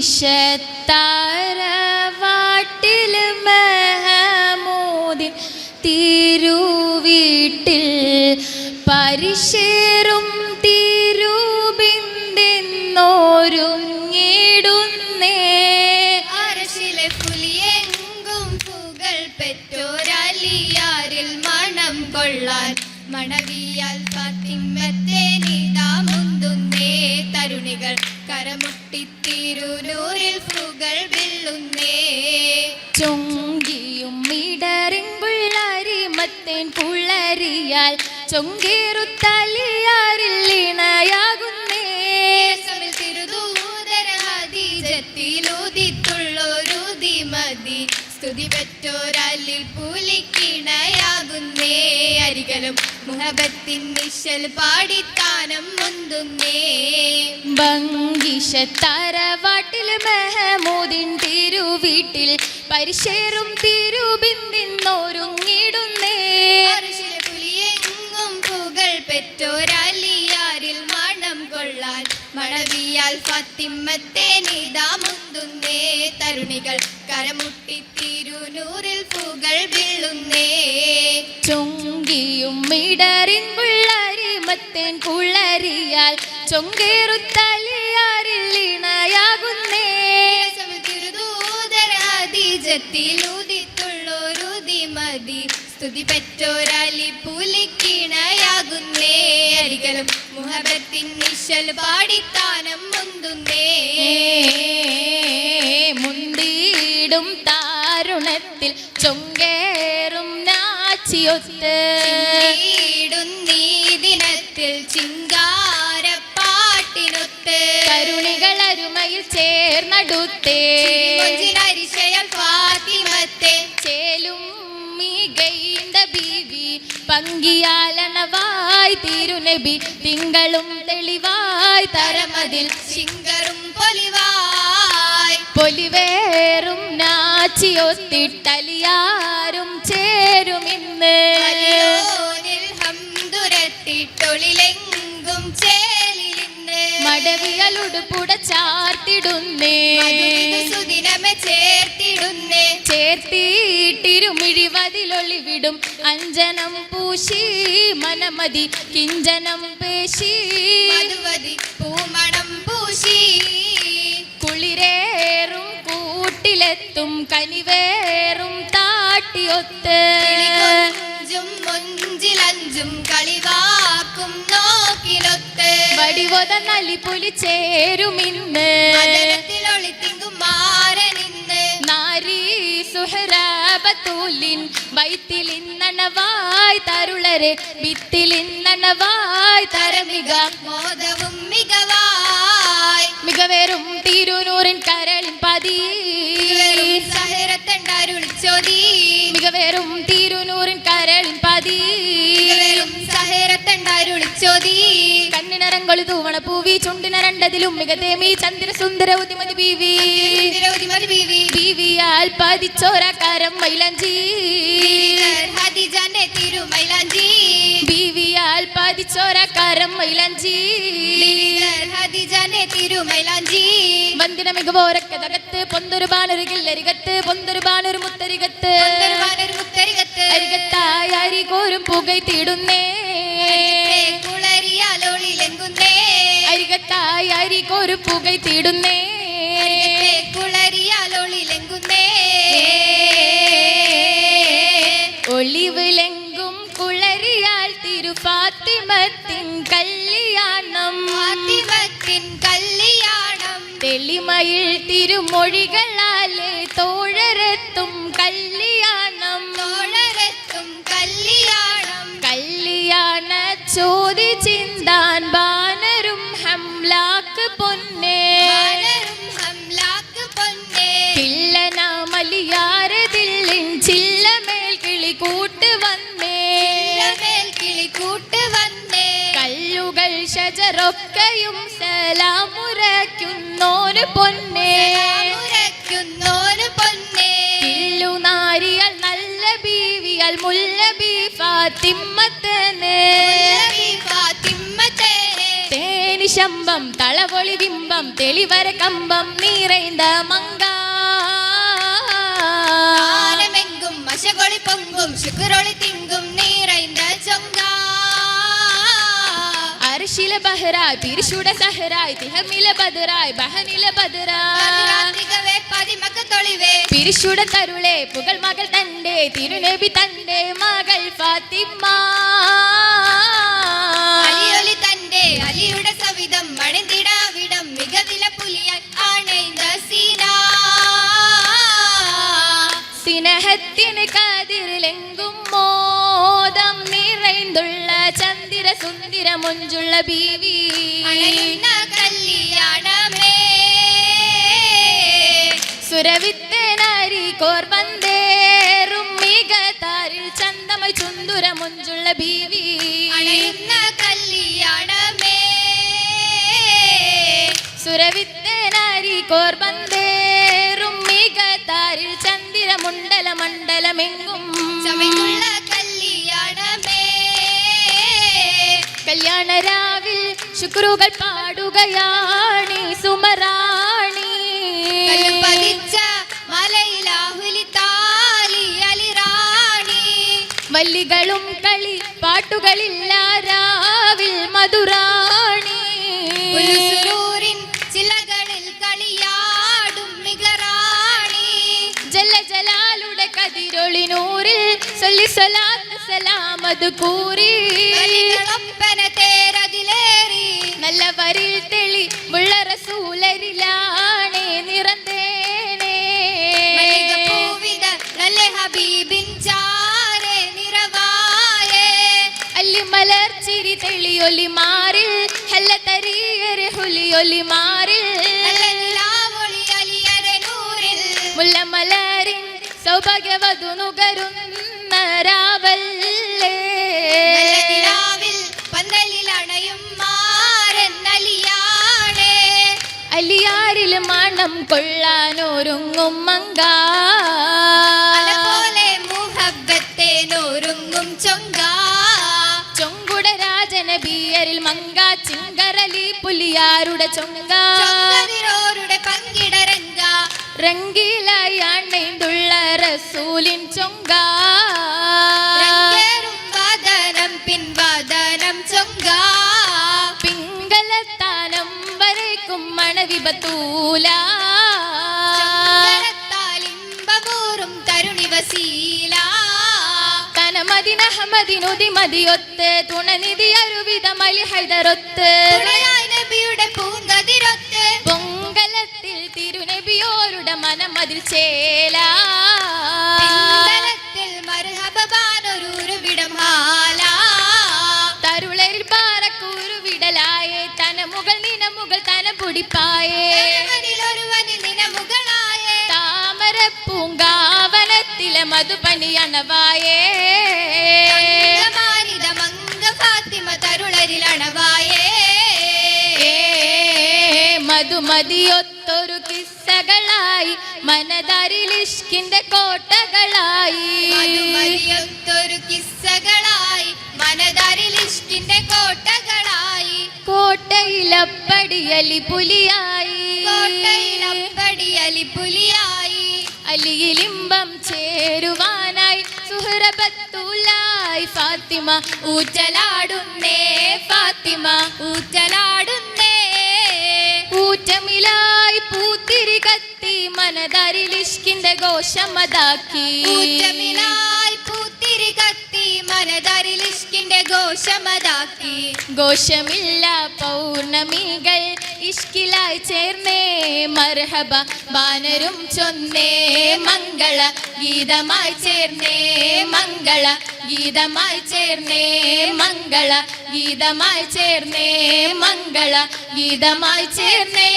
പങ്കിഷത്താരവാട്ടിൽ മെഹമൂദിൻ തിരുവീട്ടിൽ പരിശേറും തിരുബിന്ദെന്നോരുങ്ങിടുന്നേ അരശിലെ പുലിയെങ്കും പുകൾ മണം കൊള്ളാൻ മണവിയാൽ ഫാത്തിമത്തെ കരമുട്ടിത്തിരുനൂറിൽ പൂകൾ വെള്ളുന്നേ ചൊങ്കിയും ഇടറിങ്കുള്ളരിമത്തേൻ പുള്ളരിയാൽ ചൊങ്കേറുത്തലിയാരിൽ ഇണയാകുന്നേ. യേശുവിൽ തിരുദൂതര ഹദീജത്തിലുദിത്തുള്ളൊരു ദിമതി സ്തുതി പെറ്റോരലിൽ പുലിക്കിണയാകുന്നേ അരികലും മുഹബത്തിൻ നിശൽ പാടിത്താനം മുന്തുന്നേ ബങ്കിഷത്തറവാട്ടിൽ മെഹമൂദിൻ തിരുവീട്ടിൽ പരിശേറും തിരുബിന്ദിന്നോരുങ്ങിടുന്നേ പുലിയെങ്ങും പുകൾ പെറ്റോരാലിയാരിൽ മണം കൊള്ളാൻ മഴവിയാൽ ഫത്തിമ്മത്തെ നീതാ മുന്തുന്നേ തരുണികൾ കരമുട്ടിത്തിരുനൂറിൽ പുകൾ വീഴുന്നേ ചൊങ്കിയും ഇടറിങ്കുള്ളരിമത്തേൻ കുള്ളരിയാൽ ചൊങ്കേറുത്തലിയാരിൽ ഇണയാകുന്നേ തിരുദൂതരാതിജത്തിലുദിത്തുള്ളൊരു ദിമതി സ്തുതി പെറ്റോരാലി പുലിക്കിണയാകുന്നേ. അരികലും മുഹബത്തിൻ നിശൽ പാടിത്താനം മുന്തുന്നേ. മുന്തിയിടും താരുണത്തിൽ ചൊങ്കേറും നാച്ചിയൊത്ത് ഈടുന്നീ ദിനത്തിൽ ചിങ്കാരപ്പാട്ടിനൊത്ത്. കരുണികൾ അരുമയിൽ ചേർന്നടുത്തേ. അരിശയം ഫാത്തിമത്തെ. ചേലും ബീവി പങ്കിയാലണവായി തിരുനബി തിങ്കളും തെളിവായി തരമതിൽ. ശിങ്കറും പൊലിവായ് പൊലിവേറും നാച്ചിയൊത്തിട്ടലിയാരും ചേരുമിന്ന് ഇന്ന്. ഹംദുരത്തിട്ടൊളിലെങ്കും ചേലിലിന്ന്. മടവിയലുടുപ്പുട ചാർത്തിടുന്നേ. സുദിനമെ ചേർത്തിടുന്നേ. ചേർത്തിട്ടിരുമിഴിവതിലൊളിവിടും അഞ്ജനം പൂശി മനമതി കിഞ്ചനം പേശി. കിളികൊഞ്ചും മൊഞ്ചിലഞ്ചും കളിവാക്കും നോക്കിനൊത്ത് വടിവൊത നലിപുലി ചേരുമിന്ന് മാരനിന്ന് നാരീ സുഹരാബത്തൂലിൻ വൈത്തിലിന്നണവായി തരുളരെ ഭിത്തിലിന്നണവായി തരമിക. മോദവും മികവായ്. മികവേറും തിരുനൂറിൻ കരളിൻ പതി തൂവണ പൂവി ചുണ്ടിനരണ്ടതിലും മികതേമി ചന്ദ്ര സുന്ദര ഉദിമതി ബീവി ബീവിയാൽ പതിച്ചോരക്കാരം മൈലാഞ്ചി. തിരുമൈലാഞ്ചി ബീവിയാൽ മൈലഞ്ചി. തിരുമൈലാഞ്ചി വന്ദിന മികവോരക്കതകത്ത് പൊന്തൊരു ബാനൊരു അരികത്തായി പുകൈ തീടുന്നേ. അരികത്തായി അരി കോരു പുകൈ തീടുന്നേ. കുളരിയാലോളിലെങ്കുന്നേ ഒളിവിലെങ്കും കുളരിയാൽ തിരുഫാത്തിമത്തിൻ കല്യാണം. ഫാത്തിമത്തിൻ കല്യാണം. തെളിമയിൽ തിരുമൊഴികളാൽ തോഴരെത്തും കല്യാണം. തോഴരെത്തും കല്യാണം. കല്യാണ ചോദി പൊന്നേ. കില്ലന മലിയാരതില്ലിൻ കൂട്ട് വന്നേ. വന്നേ. കല്ലുകൾ ഷജറൊക്കെയും സലാമുരയ്ക്കുന്നോന് പൊന്നേ. മുരയ്ക്കുന്നോന് പൊന്നേ. കില്ലുനാരിയൽ നല്ല ബീവിയൽ മുല്ല ബീഫാത്തിമ്മത്തന് നബി ഫാത്തിമത്തെ തേനി ശമ്പം തളവൊളി ബിംബം തെളിവര കമ്പം നീറൈന്ത മങ്കാലമെങ്കും മശകൊളി പൊങ്കും ശുക്രൊളി തിങ്കും നീറൈന്ത ചൊങ്ക. അരിശില ബഹ്റായ് പിരിശുട സഹറായ് തിഹമില ബദറായ് ബഹനില ബദറായ് പതിമക തൊളിവേ. പിരിശുട തരുളെ പുകൾ മകൾ തന്റെ തിരുനബി തന്റെ മകൾ ഫാത്തിമ്മ. സുന്ദര മുഞ്ചുള്ള ബീവി കല്യാണമേ. സുരവിത്തനാരി കോർബന്തേറും മികതാരിൽ ചന്തമൈ ചുന്ദുര മുഞ്ചുള്ള ബീവി. കല്യാണമേ. സുരവിത്തനാരി കോർബന്തേറും മികതാരിൽ ചന്ദ്ര മണ്ഡലമെങ്കും ചമയ്ക്കുള്ള കല്യാണരാവിൽ ശുക്രുകൾ പാടുകയാണി സുമറാണി. പതിച്ച മലയിലാഹുലി താലി അലിറാണി. വല്ലികളും കളി പാട്ടുകളില്ല രാവിൽ പുലുസുരൂരിൻ ചിലകളിൽ കളിയാടും മികറാണി. ജല ജലാലുടെ കതിരൊളിനൂറിൽ സൊല്ലി സലാത്ത് സലാമത് കൂറി. വലികളൊപ്പന വല്ലവരിൽ തെളി വിളറസൂലരിലാണേ നിറന്തേനേ. പൂവിത നല്ല ഹബീബിൻ ചാരേ നിറവായേ. അല്ലി മലർച്ചിരി തെളിയൊലി മാറിൽ ഹല്ല തരീയരെ ഹുലിയൊലി മാറിൽ മുല്ലമലരിൻ സൗഭാഗ്യവധു നുകരുന്നരാവൽ അലിയാരിൽ മണം കൊള്ളാനൊരുങ്ങും മങ്ക. നോരുങ്ങും ചൊങ്കാ. ചൊങ്കുട രാജന ബിയരിൽ മങ്ക ചിങ്കരലി പുലിയാരുടെ ചൊങ്ക. ചൊങ്കതിരോരുടെ പങ്കിടരങ്ക. രംഗീലായി അണ്ണൈന്തുള്ള റസൂലിൻ ചൊങ്ക. മണവിപത്തൂല ചൊങ്കരത്താലിമ്പമൂറും തരുണി വസീല കനമതിനഹമതിനുതി മതിയൊത്ത്. തുണനിധി അരുവിധ മലി ഹൈദരൊത്ത്. നബിയുടെ പൂങ്കതിരൊത്ത് പൊങ്കലത്തിൽ തിരുനബിയോരുടെ മനമതിൽ ചേല. നിനമുകൾ തന പുടിപ്പായേ. ഒരുവനിൽ നിനമുകളായേ താമര പൂങ്കാവനത്തിലെ മധുപനി അണവായേ. മധുമതിയൊത്തൊരു കിസ്സകളായി മനതരിലിഷ്കിന്റെ കോട്ടകളായി. മധുമതിയൊത്തൊരു കിസ്സകളായി മനതരിലിഷ്കിന്റെ കോട്ട കോട്ടയിലപ്പടിയലി പുലിയായി. കോട്ടയിലപ്പടി അലിപുലിയായി. അലിയിലിമ്പം ചേരുവാനായി സുഹൃബത്തുലായി ഫാത്തിമ. ഊറ്റലാടുന്നേ ഫാത്തിമ. ഊറ്റലാടുന്നേ. ഊറ്റമിലായി പൂത്തിരി കത്തി മനതാരിൽ ലിഷ്കിന്റെ ഘോഷമതാക്കി ഊറ്റമിലായി മനതാരിൽ ഇഷ്കിന്റെ ഘോഷമതാക്കി. ഘോഷമില്ല പൗർണമികൾ ഇഷ്കിലായി ചേർന്നേ. മർഹബ ബാനരും ചൊന്നേ. മംഗള ഗീതമായി ചേർന്നേ. മംഗള ഗീതമായി ചേർന്നേ. മംഗള ഗീതമായി ചേർന്നേ. മംഗള ഗീതമായി ചേർന്നേ.